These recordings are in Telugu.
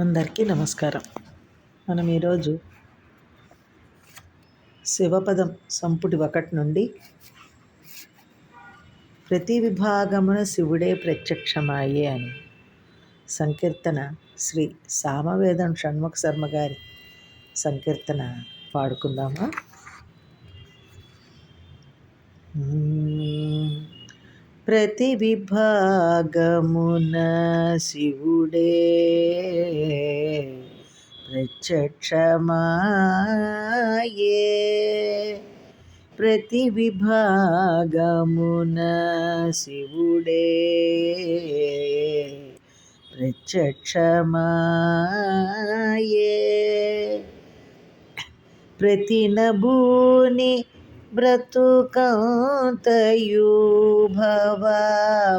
అందరికీ నమస్కారం. మనం ఈరోజు శివపదం సంపుటి ఒకటి నుండి ప్రతి విభాగమున శివుడే ప్రత్యక్షమాయే అని సంకీర్తన శ్రీ సామవేదం షణ్ముఖ శర్మ గారి సంకీర్తన పాడుకుందామా? ప్రతి విభాగమున శివుడే ప్రత్యక్షమాయే. ప్రతి విభాగమున శివుడే ప్రత్యక్షమాయే. ప్రతి నభూని బ్రతుకంతయు భవ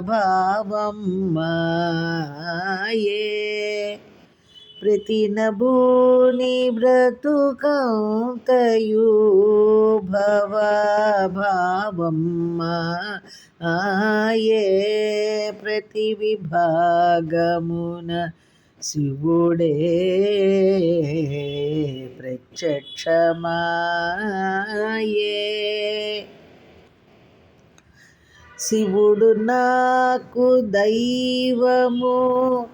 భావం మాయే ప్రతి నభూని బ్రతుకంతయు భవ భావం మాయే ప్రతి విభాగమున శివుడే ప్రత్యక్షమాయే. శివుడు నాకు దైవము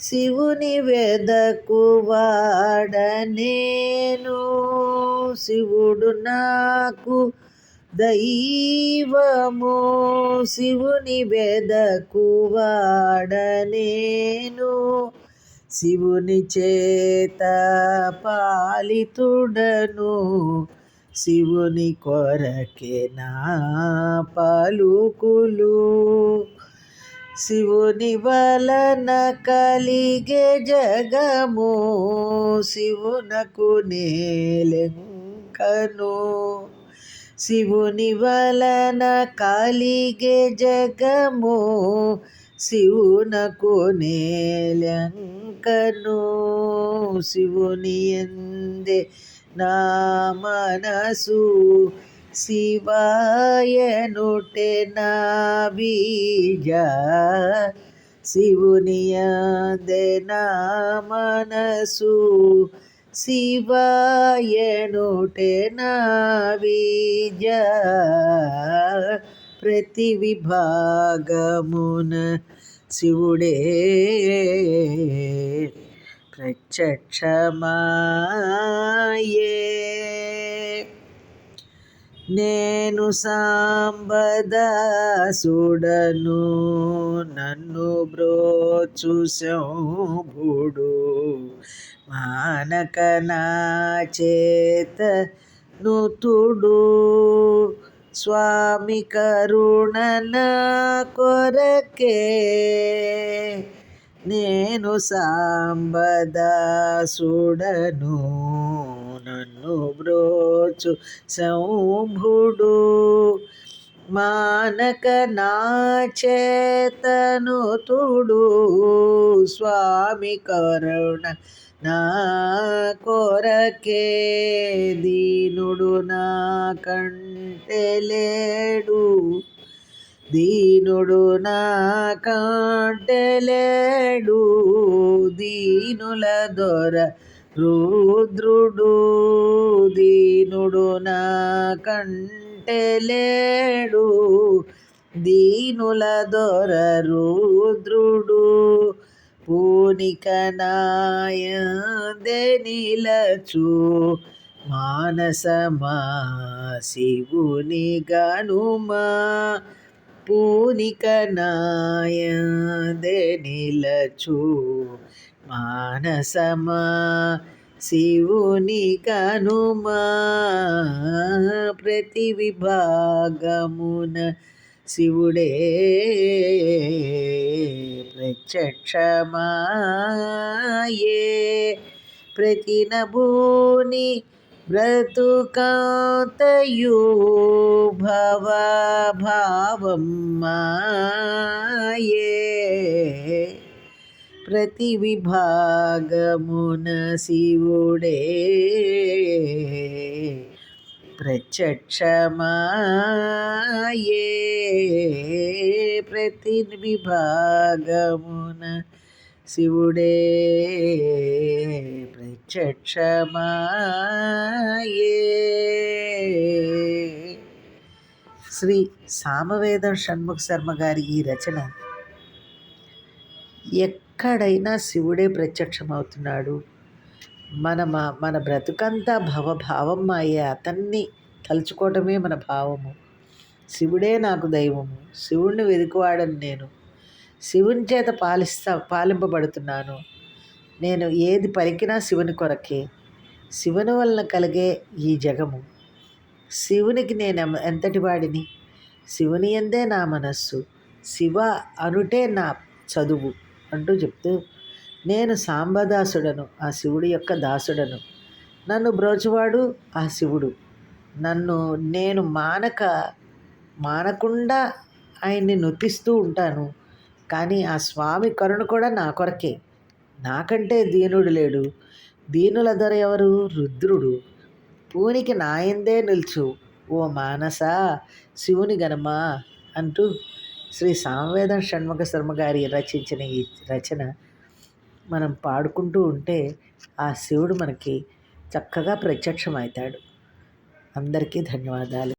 శివుని వెదకు వాడనేను. శివుడు నాకు దైవము శివుని వెదకు వాడనేను. శివుని చేత పాలితుడను. శివుని కొరకే నా పలుకులు. శివుని వలన కలిగే జగము. శివునకు నేలెంకను. శివుని వలన కలిగే జగము శివునకు నేలంకను. శివుని ఎందే నా మనసు శివాయనుటే నా బీజ శివుని అందే నా మనసు శివాయనుటే నా బీజ ప్రతి విభాగమున శివుడే ప్రత్యక్షమాయే. నేను సాంబదాసుడను నన్ను బ్రోచు శంభుడు మానక నా చేత నుతుడు స్వామి కరుణన కొరకే. నేను సాంబదాసుడను నన్ను బ్రోచు శంభుడు. మానక నా చేతను తుడు. స్వామి కరుణ నా కొరకే దీనుడు నా కంటే లేడు. దీనుడు నా కంటే లేడు. దీనుల దొర రుద్రుడు దీనుడు నా కంటే లేడు. దీనుల దొర రుద్రుడు పూనిక నాయందే నిలచు. మానసమా శివుని గనుమా పూనిక నాయందే నిలచు. మానసమా శివుని కనుమా ప్రతి విభాగమున శివుడే ప్రత్యక్షమాయే. ప్రతి నభూని బ్రతుకాతయు భవ భావం మాయే ప్రతి విభాగమున శివుడే. ప్రత్యక్షమాయే. ప్రతి విభాగమున శివుడే. ప్రత్యక్షమాయే. శ్రీ సామవేద షణ్ముఖ శర్మ గారి ఈ రచన ఎక్కడైనా శివుడే ప్రత్యక్షమవుతున్నాడు. మన మన బ్రతుకంతా భవభావం అయ్యే అతన్ని తలుచుకోవటమే మన భావము. శివుడే నాకు దైవము. శివుణ్ణి వెతుకువాడని నేను. శివుని చేత పాలిస్తా పాలింపబడుతున్నాను. నేను ఏది పలికినా శివుని కొరకే. శివుని వలన కలిగే ఈ జగము. శివునికి నేను ఎంతటి వాడిని? శివుని ఎందే నా మనస్సు. శివ అనుటే నా చదువు. అంటూ చెప్తూ నేను సాంబదాసుడను ఆ శివుడి యొక్క దాసుడను. నన్ను బ్రోచువాడు ఆ శివుడు. నన్ను నేను మానక మానకుండా ఆయన్ని నొప్పిస్తూ ఉంటాను. కానీ ఆ స్వామి కరుణ కూడా నా కొరకే. నాకంటే దీనుడు లేడు. దీనుల ధర ఎవరు? రుద్రుడు. పూనికి నాయందే నిల్చు. ఓ మానస శివుని గనమా అంటూ శ్రీ సామవేదం షణ్ముఖ శర్మ గారి రచించిన ఈ రచన మనం పాడుకుంటూ ఉంటే ఆ శివుడు మనకి చక్కగా ప్రత్యక్షమవుతాడు. అందరికీ ధన్యవాదాలు.